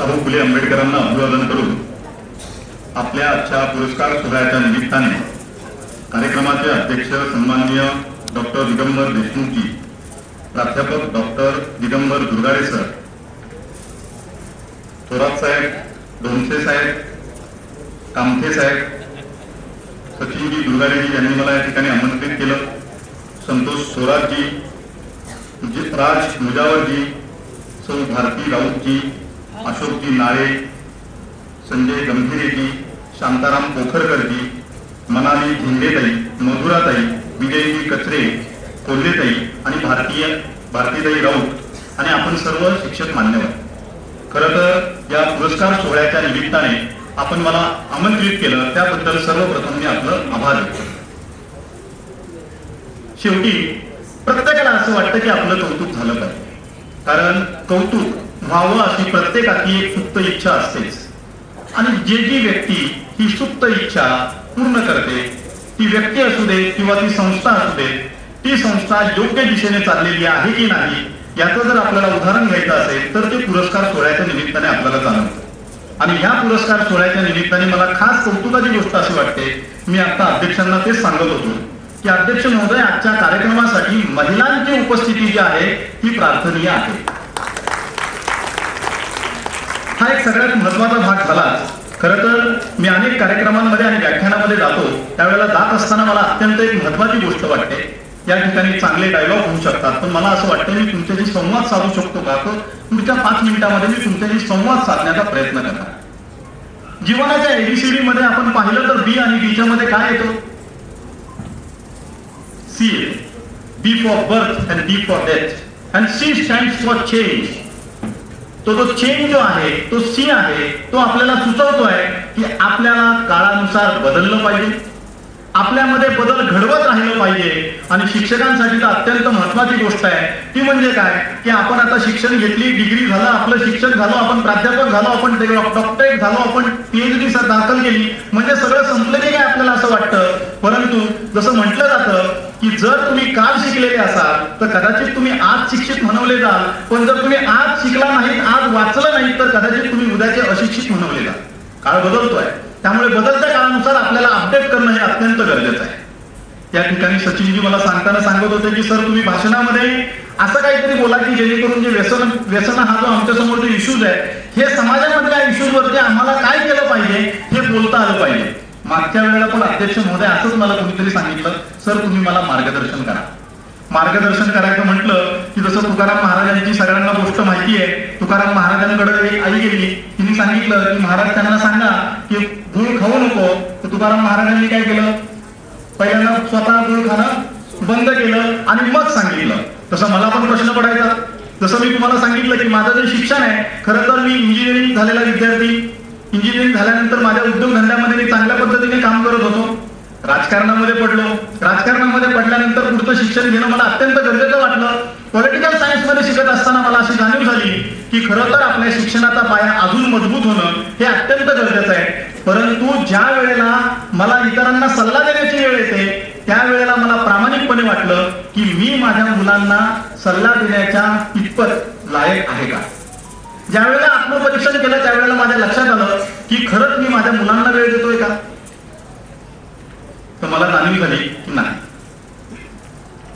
शाहू फुले आंबेडकरांना अभिवादन करून आपल्या आजच्या पुरस्कार सोहळ्याच्या निमित्ताने कार्यक्रमाचे अध्यक्ष सन्माननीय डॉक्टर दिगंबर देशमुखजी प्राध्यापक डॉक्टर दिगंबर दुर्गाडे सर थोरात साहेब डोनसे साहेब कामथे साहेब सचिनजी दुर्गाडेजी यांनी मला या ठिकाणी आमंत्रित केलं संतोष सोराबजी राज मुजावरजी सौ भारती राऊतजी अशोकजी नाळे संजय गंभीरेजी शांताराम पोखरकरजी मनाली झेंडेताई मधुराताई विजयजी कचरे कोल्हेताई आणि भारतीय भारतीताई राऊत आणि आपण सर्व शिक्षक मान्यवर. खरं तर या पुरस्कार सोहळ्याच्या निमित्ताने आपण मला आमंत्रित केलं त्याबद्दल सर्वप्रथम मी आपलं आभार व्यक्त शेवटी प्रत्येकाला असं वाटतं की आपलं कौतुक झालं पाहिजे. कारण कौतुक व्हावं अशी प्रत्येकाची एक सुप्त इच्छा असतेच. आणि जे जी व्यक्ती ही सुप्त इच्छा पूर्ण करते ती व्यक्ती असू दे किंवा ती संस्था असू दे ती संस्था योग्य दिशेने चाललेली आहे की नाही याचं जर आपल्याला उदाहरण घ्यायचं असेल तर ते पुरस्कार सोहळ्याच्या निमित्ताने आपल्याला जाणवतं. आणि ह्या पुरस्कार सोहळ्याच्या निमित्ताने मला खास कौतुकाची गोष्ट अशी वाटते मी आता अध्यक्षांना तेच सांगत होतो की अध्यक्ष महोदय आजच्या कार्यक्रमासाठी महिलांची उपस्थिती जी आहे ती प्रार्थनीय आहे. हा एक सगळ्यात महत्त्वाचा भाग झाला. खरं तर मी अनेक कार्यक्रमांमध्ये आणि व्याख्यानामध्ये जातो. त्यावेळेला जात असताना मला अत्यंत एक महत्वाची गोष्ट वाटते. या ठिकाणी चांगले डायलॉग होऊ शकतात. पण मला असं वाटतं मी तुमच्याशी संवाद साधू शकतो का? तर पुढच्या पाच मिनिटामध्ये मी तुमच्याशी संवाद साधण्याचा प्रयत्न करणार. जीवनाच्या एबीसीडी मध्ये आपण पाहिलं तर बी आणि बीच्या मध्ये काय येतो? See B for birth and D for death and C stand for change तो जो चेंज जो आहे तो सी आहे तो आपल्याला सुचवतोय की आपल्याला काळानुसार बदललं पाहिजे. आपल्यामध्ये बदल घडवत राहिलं पाहिजे. आणि शिक्षकांसाठी तर अत्यंत महत्वाची गोष्ट आहे. ती म्हणजे काय? की आपण आता शिक्षण घेतली डिग्री झालं आपलं शिक्षण झालं आपण प्राध्यापक झालो आपण डॉक्टरेट झालो आपण पीएचडी दाखल केली. म्हणजे सगळं संपलं की काय आपल्याला असं वाटतं? परंतु जसं म्हटलं जातं की जर तुम्ही काल शिकलेले असाल तर कदाचित तुम्ही आज शिक्षित म्हणवले जाल. पण जर तुम्ही आज शिकला नाही आज वाचलं नाही तर कदाचित तुम्ही उद्याचे अशिक्षित म्हणवले जाल. काळ बदलतोय. त्यामुळे बदलत्या काळानुसार आपल्याला अपडेट करणं हे अत्यंत गरजेचं आहे. या ठिकाणी सचिनजी मला सांगताना सांगत होते की सर तुम्ही भाषणामध्ये असं काहीतरी बोला की जेणेकरून जे व्यसन व्यसन हा जो आमच्यासमोर जो इश्यूज आहे हे समाजामधल्या इश्यूज वरती आम्हाला काय केलं पाहिजे हे बोलता आलं पाहिजे. मागच्या वेळेला पण अध्यक्ष महोदय असंच मला कोणीतरी सांगितलं सर तुम्ही मला मार्गदर्शन करा. मार्गदर्शन करायचं म्हटलं की जसं तुकाराम महाराजांची सगळ्यांना गोष्ट माहिती आहे तुकाराम महाराजांकडे एक आई गेली तिने सांगितलं की महाराज त्यांना सांगा की गुळ खाऊ नको. तर तुकाराम महाराजांनी काय केलं? पहिल्यांदा स्वतः गुळ खाणं बंद केलं आणि मग सांगितलं. तसं मला पण प्रश्न पडायचा. जसं मी तुम्हाला सांगितलं की माझं जे शिक्षण आहे खरं तर मी इंजिनिअरिंग झालेला विद्यार्थी. इंजिनिअरिंग झाल्यानंतर माझ्या उद्योगधंद्यामध्ये मी चांगल्या पद्धतीने काम करत होतो. राजकारणामध्ये पडलो. राजकारणामध्ये पडल्यानंतर पुढचं शिक्षण घेणं मला अत्यंत गरजेचं वाटलं. पॉलिटिकल सायन्समध्ये शिकत असताना मला अशी जाणीव झाली की खरं तर आपल्या शिक्षणाचा पाया अजून मजबूत होणं हे अत्यंत गरजेचं आहे. परंतु ज्या वेळेला मला इतरांना सल्ला देण्याची वेळ येते त्यावेळेला मला प्रामाणिकपणे वाटलं की मी माझ्या मुलांना सल्ला देण्याच्या इतपत लायक आहे का? ज्यावेळेला आत्मपरीक्षण केलं त्यावेळेला माझ्या लक्षात आलं की खरंच मी माझ्या मुलांना वेळ देतोय का? तर मला जाणीव झाली की नाही.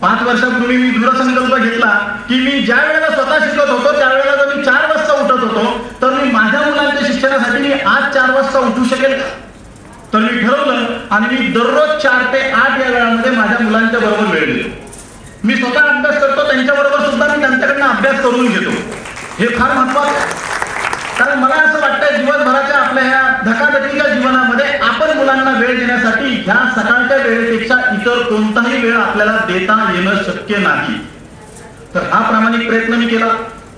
पाच वर्षापूर्वी मी दृढसंकल्प घेतला की मी ज्या वेळेला स्वतः शिकत होतो त्यावेळेला जर मी चार वाजता उठत होतो तर मी माझ्या मुलांच्या शिक्षणासाठी मी आज चार वाजता उठू शकेल का? तर मी ठरवलं आणि मी दररोज चार ते आठ या वेळामध्ये माझ्या मुलांच्या बरोबर वेळ देतो. मी स्वतः अभ्यास करतो त्यांच्या बरोबर सुद्धा मी त्यांच्याकडनं अभ्यास करून घेतो. हे फार महत्वाचं आहे. कारण मला असं वाटतंय दिवसभराच्या आपल्या ह्या धकाधकीच्या जीवनामध्ये आपण मुलांना वेळ देण्यासाठी ह्या सकाळच्या वेळेपेक्षा इतर कोणताही वेळ आपल्याला देता येणं शक्य नाही. तर हा प्रामाणिक प्रयत्न मी केला.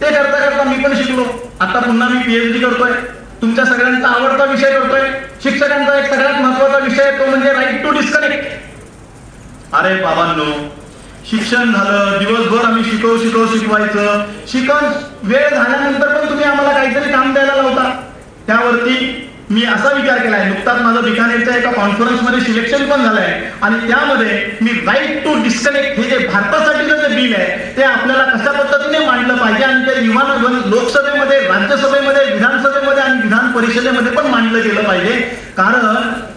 ते करता करता मी पण शिकलो. आता पुन्हा मी पीएचडी करतोय. तुमच्या सगळ्यांचा आवडता विषय करतोय. शिक्षकांचा एक सगळ्यात महत्त्वाचा विषय तो म्हणजे राईट टू डिस्कनेक्ट अरे बाबांनो शिक्षण झालं दिवसभर आम्ही शिकव शिकव शिकवायचं. शिकवण वेळ झाल्यानंतर पण तुम्ही आम्हाला काहीतरी काम द्यायला लावता. त्यावरती मी असा विचार केलाय नुकताच माझं बिकानेरच्या एका कॉन्फरन्समध्ये सिलेक्शन पण झालंय. आणि त्यामध्ये मी राईट टू डिस्कनेक्ट हे जे भारतासाठीचं जे बिल आहे ते आपल्याला कशा पद्धतीने मांडलं पाहिजे आणि ते विधान लोकसभेमध्ये राज्यसभेमध्ये विधानसभेमध्ये आणि विधान परिषदेमध्ये पण मांडलं गेलं पाहिजे. कारण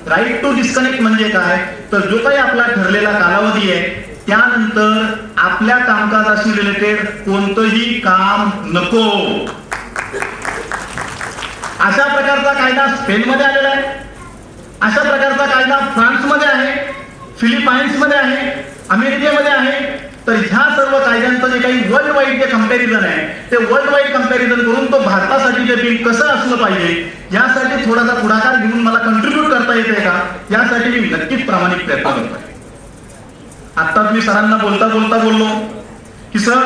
राईट टू डिस्कनेक्ट म्हणजे काय? तर जो काही आपला ठरलेला कालावधी आहे त्यानंतर आपल्या कामकाजाशी रिलेटेड कोणतंही काम नको. अशा प्रकारचा कायदा स्पेनमध्ये आलेला आहे. अशा प्रकारचा कायदा फ्रान्समध्ये आहे फिलिपाईन्समध्ये आहे अमेरिकेमध्ये आहे. तर ह्या सर्व कायद्यांचं जे काही वर्ल्ड वाईड जे कंपॅरिझन आहे ते वर्ल्ड वाईड कंपॅरिझन करून तो भारतासाठी ते बिल कसं असलं पाहिजे यासाठी थोडासा पुढाकार घेऊन मला कंट्रीब्यूट करता येते का? यासाठी मी नक्कीच प्रामाणिक प्रयत्न करतो आत्ताच मी सरांना बोलता बोलता बोललो की सर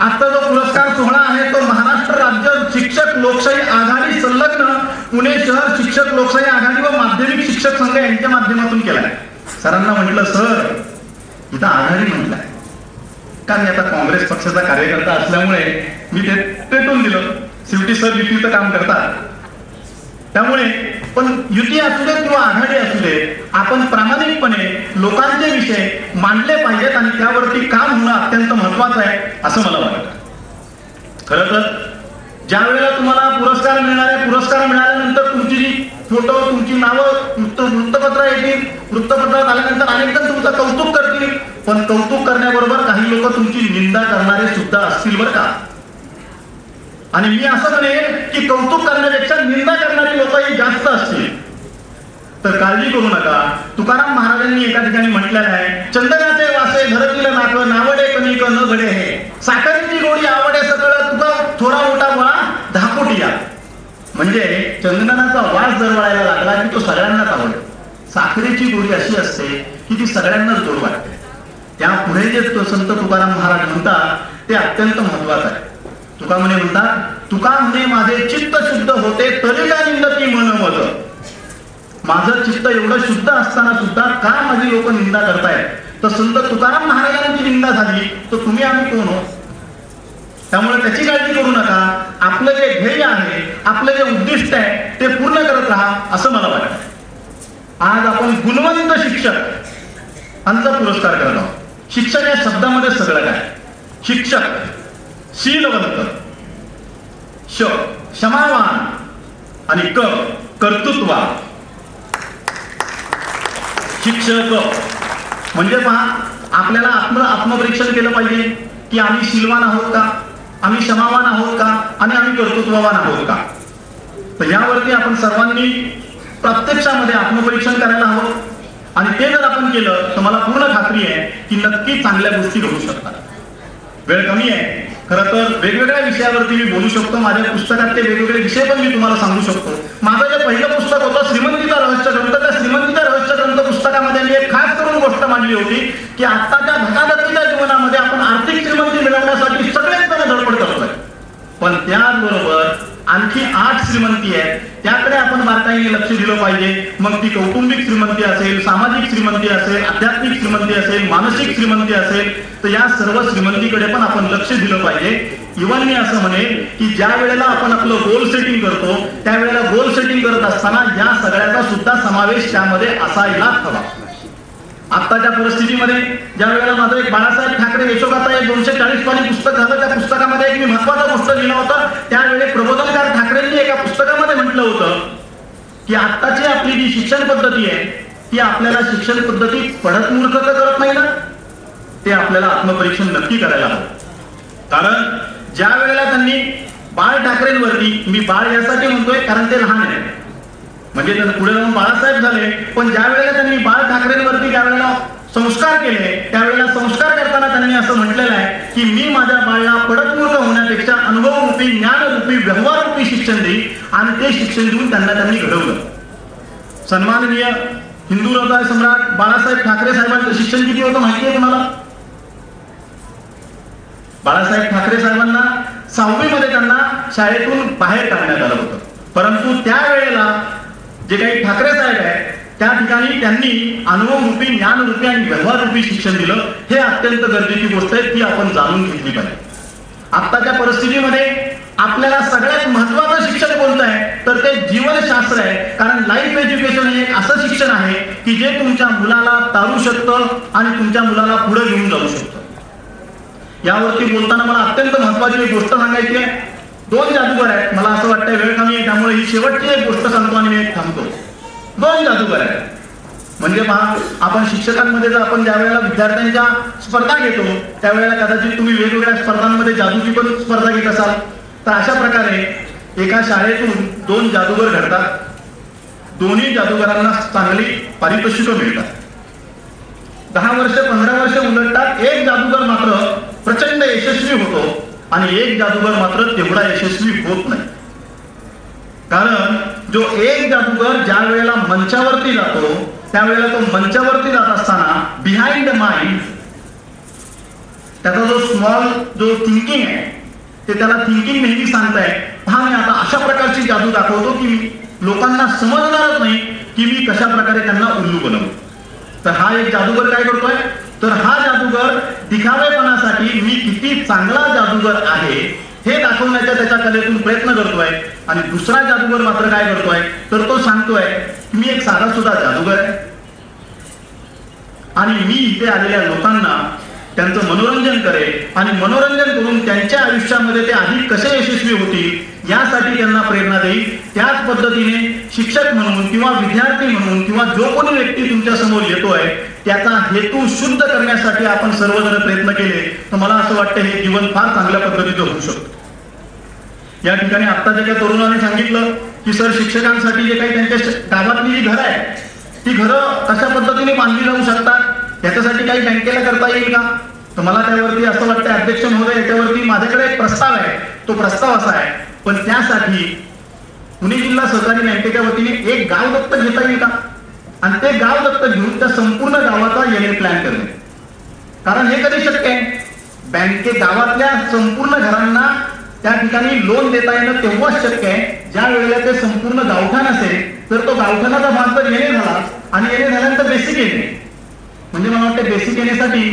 आता जो पुरस्कार सोहळा आहे तो महाराष्ट्र राज्य शिक्षक लोकशाही आघाडी संलग्न पुणे शहर शिक्षक लोकशाही आघाडी व माध्यमिक शिक्षक संघ यांच्या माध्यमातून केलाय. सरांना म्हटलं सर इथं आघाडी म्हटलंय. कारण मी आता काँग्रेस पक्षाचा कार्यकर्ता असल्यामुळे मी ते पेटून दिलं. शेवटी सर युतीचं काम करतात त्यामुळे पण युती असू दे किंवा आघाडी असू दे आपण प्रामाणिकपणे लोकांचे विषय मांडले पाहिजेत आणि त्यावरती काम होणं अत्यंत महत्वाचं आहे असं मला वाटतं. खरं तर ज्या वेळेला तुम्हाला पुरस्कार मिळणार आहे पुरस्कार मिळाल्यानंतर तुमची जी फोटो तुमची नावं वृत्त वृत्तपत्र येतील वृत्तपत्रात आल्यानंतर अनेक जण तुमचं कौतुक करतील पण कौतुक करण्याबरोबर काही लोक तुमची निंदा करणारे सुद्धा असतील बरं का. आणि मी असं म्हणेन की कौतुक करण्यापेक्षा निंदा करणारी लोक ही जास्त असतील. तर काळजी करू नका. तुकाराम महाराजांनी एका ठिकाणी म्हटलेलं आहे चंदनाचे वासे घरतील नाक नावडे कनिक न घडे हे. साखरेची गोडी आवडे सकळ तुका थोडा मोठा वा धाकोटिया. म्हणजे चंदनाचा वास जर वळायला लागला की तो सगळ्यांनाच आवडेल साखरेची गोडी अशी असते की ती सगळ्यांनाच गोड वाटते. त्या पुढे जे संत तुकाराम महाराज म्हणतात ते अत्यंत महत्वाचं आहे. तुका म्हणे म्हणतात तुका म्हणे माझे चित्त शुद्ध होते तरी का निंदती मन मत माझं चित्त एवढं शुद्ध असताना सुद्धा का माझी लोक निंदा करतायत? तर संत तुकाराम महाराजांची निंदा झाली तर तुम्ही आम्ही कोण हो? त्यामुळे त्याची काळजी करू नका. आपलं जे ध्येय आहे आपलं जे उद्दिष्ट आहे ते पूर्ण करत राहा असं मला वाटतं. आज आपण गुणवंत शिक्षक यांचा पुरस्कार करत. आहोत शिक्षक या शब्दामध्ये सगळं काय? शिक्षक. शीलवंत श क्षमावान आणि क कर्तृत्वा। शिक्षक म्हणजे पहा आपल्याला आत्म आत्मपरीक्षण केलं पाहिजे की आम्ही शीलवान आहोत का? आम्ही क्षमावान आहोत का? आणि आम्ही कर्तृत्ववान आहोत का? तर यावरती आपण सर्वांनी प्रत्यक्षामध्ये आत्मपरीक्षण करायला हवं. आणि ते जर आपण केलं तर मला पूर्ण खात्री आहे की नक्की चांगल्या गोष्टी घडू शकतात. वेळ कमी आहे. खरं तर वेगवेगळ्या विषयावरती मी बोलू शकतो. माझ्या पुस्तकात ते वेगवेगळे विषय पण मी तुम्हाला सांगू शकतो. माझं जे पहिलं पुस्तक होतं श्रीमंतीचा रहस्य ग्रंथ त्या श्रीमंतीचा रहस्य ग्रंथ पुस्तकामध्ये मी एक खास करून गोष्ट मांडली होती की आत्ताच्या धकाधकीच्या जीवनामध्ये आपण आर्थिक श्रीमंती मिळवण्यासाठी सगळेच जण धडपड करतोय पण त्याचबरोबर आणखी आठ श्रीमंती आहे त्याकडे आपण बारकाईने लक्ष दिलं पाहिजे. मग ती कौटुंबिक श्रीमंती असेल सामाजिक श्रीमंती असेल आध्यात्मिक श्रीमंती असेल मानसिक श्रीमंती असेल तर या सर्व श्रीमंतीकडे पण आपण लक्ष दिलं पाहिजे. इव्हन मी असं म्हणे की ज्या वेळेला आपण आपलं गोल सेटिंग करतो त्यावेळेला गोल सेटिंग करत असताना या सगळ्याचा सुद्धा समावेश त्यामध्ये असायलाच हवा. आत्ताच्या परिस्थितीमध्ये ज्या वेळेला माझं एक बाळासाहेब ठाकरे यशोगाचा एक दोनशे चाळीस पाणी पुस्तक झालं त्या पुस्तकामध्ये एक मी महत्वाचं पुस्तक लिहिलं होतं. त्यावेळी प्रबोधनकार ठाकरेंनी एका पुस्तकामध्ये म्हटलं होतं की आत्ताची आपली जी शिक्षण पद्धती आहे ती आपल्याला शिक्षण पद्धती पडत मूर्ख तर करत नाही ना? ते आपल्याला आत्मपरीक्षण नक्की करायला हवं. कारण ज्या वेळेला त्यांनी बाळ ठाकरेंवरती मी बाळ यासाठी म्हणतोय कारण ते लहान आहे. म्हणजे त्यांना पुढे जाऊन बाळासाहेब झाले पण ज्या वेळेला त्यांनी बाळ ठाकरेंवरती ज्या वेळेला संस्कार केले. त्यावेळेला संस्कार करताना त्यांनी असं म्हटलेलं आहे की मी माझ्या बाळाला पडतमूर्ख होण्यापेक्षा अनुभवरूपी ज्ञानरूपी व्यवहाररूपी शिक्षण देईल आणि ते शिक्षण देऊन त्यांना त्यांनी घडवलं. सन्माननीय हिंदू हृदय सम्राट बाळासाहेब ठाकरे साहेबांचं शिक्षण किती होतं माहिती आहे तुम्हाला? बाळासाहेब ठाकरे साहेबांना सहावीमध्ये त्यांना शाळेतून बाहेर काढण्यात आलं होतं. परंतु त्यावेळेला जे काही ठाकरे साहेब आहेत त्या ठिकाणी त्यांनी अनुभवरूपी ज्ञानरूपी आणि व्यवहाररूपी शिक्षण दिलं. हे अत्यंत गरजेची गोष्ट आहे ती आपण जाणून घेतली पाहिजे. आत्ताच्या परिस्थितीमध्ये आपल्याला सगळ्यात महत्वाचं शिक्षण कोणतं आहे? तर ते जीवनशास्त्र आहे. कारण लाईफ एज्युकेशन हे एक असं शिक्षण आहे की जे तुमच्या मुलाला तारू शकतं आणि तुमच्या मुलाला पुढे घेऊन जाऊ शकतं. यावरती बोलताना मला अत्यंत महत्वाची एक गोष्ट सांगायची आहे. दोन जादूगर आहेत. मला असं वाटतं वेळ कमी आहे त्यामुळे ही शेवटची एक गोष्ट सांगतो आणि मी एक थांबतो. दोन जादूगर आहेत म्हणजे मग आपण शिक्षकांमध्ये जर आपण ज्या वेळेला विद्यार्थ्यांच्या स्पर्धा घेतो त्यावेळेला कदाचित तुम्ही वेगवेगळ्या स्पर्धांमध्ये जादूची पण स्पर्धा घेत असाल. तर अशा प्रकारे एका शाळेतून दोन जादूगर घडतात. दोन्ही जादूगरांना चांगली पारितोषिकं मिळतात. दहा वर्ष पंधरा वर्ष उलटतात. एक जादूगर मात्र प्रचंड यशस्वी होतो आणि एक जादूगर मात्र तेवढा यशस्वी होत नाही. कारण जो एक जादूगर ज्या वेळेला मंचावरती जातो त्यावेळेला तो मंचावरती जात असताना बिहाइंड माइंड त्याचा जो स्मॉल जो थिंकिंग आहे ते त्याला थिंकिंग नेहमी सांगताय हा मी आता अशा प्रकारची जादू दाखवतो की मी लोकांना समजणारच नाही की मी कशा प्रकारे त्यांना उल्लू बनवतो तर हा एक जादूगर काय करतोय? तर हा जादूगर दिखावेपणासाठी मी किती चांगला जादूगर आहे हे दाखवण्याच्या त्याच्या कलेतून प्रयत्न करतोय आणि दुसरा जादूगर मात्र काय करतोय? तर तो सांगतोय मी एक साधा सुद्धा जादूगर आहे. आणि मी इथे आलेल्या लोकांना त्यांचं मनोरंजन करेल आणि मनोरंजन करून त्यांच्या आयुष्यामध्ये ते अधिक कसे यशस्वी होतील यासाठी त्यांना प्रेरणा देईल. त्याच पद्धतीने शिक्षक म्हणून किंवा विद्यार्थी म्हणून किंवा जो कोणी व्यक्ती तुमच्यासमोर येतोय त्याचा हेतू शुद्ध करण्यासाठी आपण सर्वजण प्रयत्न केले तर मला असं वाटतं हे जीवन फार चांगल्या पद्धतीचं होऊ शकतं. या ठिकाणी आत्ताच्या त्या तरुणाने सांगितलं की सर शिक्षकांसाठी जे काही त्यांच्या गावातली जी घरं आहेत ती घरं कशा पद्धतीने बांधली जाऊ शकतात याच्यासाठी काही बँकेला करता येईल का? तर मला त्यावरती असं वाटतं अध्यक्ष महोदय याच्यावरती माझ्याकडे एक प्रस्ताव आहे. तो प्रस्ताव असा आहे पण त्यासाठी पुणे जिल्हा सहकारी बँकेच्या वतीने एक गाव दत्तक घेता येईल का? आणि ते गाव दत्तक घेऊन त्या संपूर्ण गावाचा येणे प्लॅन करणे. कारण हे कधी शक्य आहे? बँके गावातल्या संपूर्ण घरांना त्या ठिकाणी लोन देता येणं तेव्हाच शक्य आहे. ज्या वेळेला ते संपूर्ण गावठाण असेल तर तो गावठाणाचा भाग तर येणे झाला आणि येणे झाल्यानंतर बेसिक येणे. म्हणजे मला वाटतं बेसिक येण्यासाठी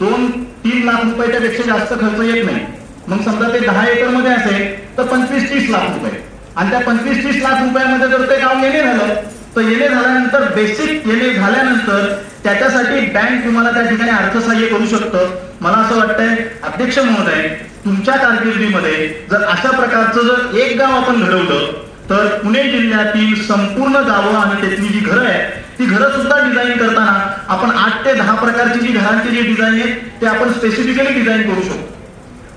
दोन तीन लाख रुपयाच्या पेक्षा जास्त खर्च येत नाही. मग समजा ते दहा एकरमध्ये असेल तर पंचवीस तीस लाख रुपये. आणि त्या पंचवीस तीस लाख रुपयामध्ये जर ते गाव येणे झालं तर येणे झाल्यानंतर बेसिक येणे झाल्यानंतर त्याच्यासाठी बँक तुम्हाला त्या ठिकाणी अर्थसहाय्य करू शकतं. मला असं वाटतंय अध्यक्ष महोदय तुमच्या कारकिर्दीमध्ये जर अशा प्रकारचं जर एक गाव आपण घडवलं तर पुणे जिल्ह्यातील संपूर्ण गावं आणि त्यातली जी घरं आहेत ती घरं सुद्धा डिझाईन करताना आपण आठ ते दहा प्रकारची जी घरांची जी डिझाईन आहे ते आपण स्पेसिफिकली डिझाईन करू शकतो.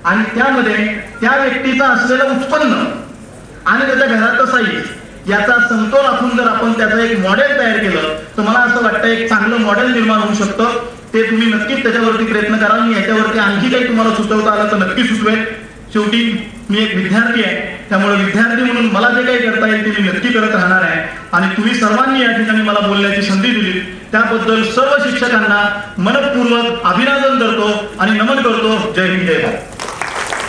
आणि त्यामध्ये त्या व्यक्तीचं असलेलं उत्पन्न आणि त्याच्या घराचं साईज याचा समतोल आपण त्याचं एक मॉडेल तयार केलं. तर मला असं वाटतं एक चांगलं मॉडेल निर्माण होऊ शकतं. ते तुम्ही नक्कीच त्याच्यावरती प्रयत्न करा मी याच्यावरती आणखी काही तुम्हाला सुचवता आलं तर नक्की सुचवेल शेवटी मी एक विद्यार्थी आहे. त्यामुळे विद्यार्थी म्हणून मला जे काही करता येईल ते मी नक्की करत राहणार आहे. आणि तुम्ही सर्वांनी या ठिकाणी मला बोलण्याची संधी दिली. त्याबद्दल सर्व शिक्षकांना मनपूर्वक अभिनंदन करतो आणि नमन करतो. जय हिंद जय भारत.